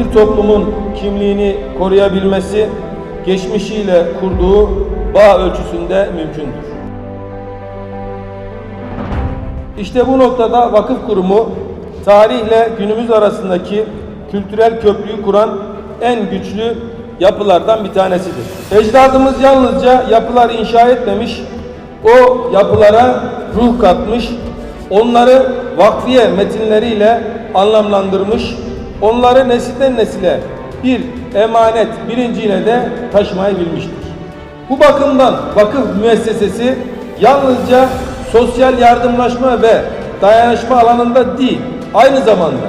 bir toplumun kimliğini koruyabilmesi geçmişiyle kurduğu bağ ölçüsünde mümkündür. İşte bu noktada vakıf kurumu tarihle günümüz arasındaki kültürel köprüyü kuran en güçlü yapılardan bir tanesidir. Ecdadımız yalnızca yapılar inşa etmemiş, o yapılara ruh katmış, onları vakfiye metinleriyle anlamlandırmış, onları nesilden nesile bir emanet bilinciyle de taşımayı bilmiştir. Bu bakımdan vakıf müessesesi yalnızca sosyal yardımlaşma ve dayanışma alanında değil, aynı zamanda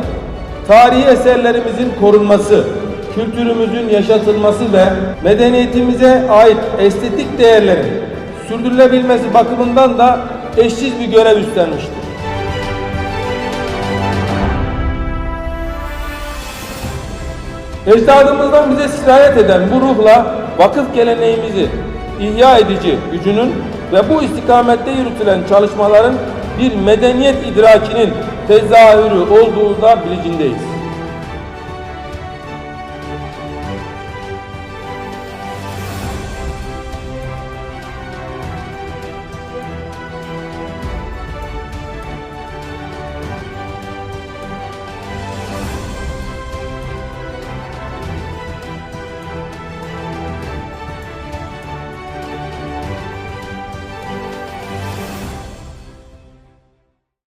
tarihi eserlerimizin korunması, kültürümüzün yaşatılması ve medeniyetimize ait estetik değerlerin sürdürülebilmesi bakımından da eşsiz bir görev üstlenmiştir. Ecdadımızdan bize sirayet eden bu ruhla vakıf geleneğimizi ihya edici gücünün ve bu istikamette yürütülen çalışmaların bir medeniyet idrakinin tezahürü olduğu da bilicindeyiz.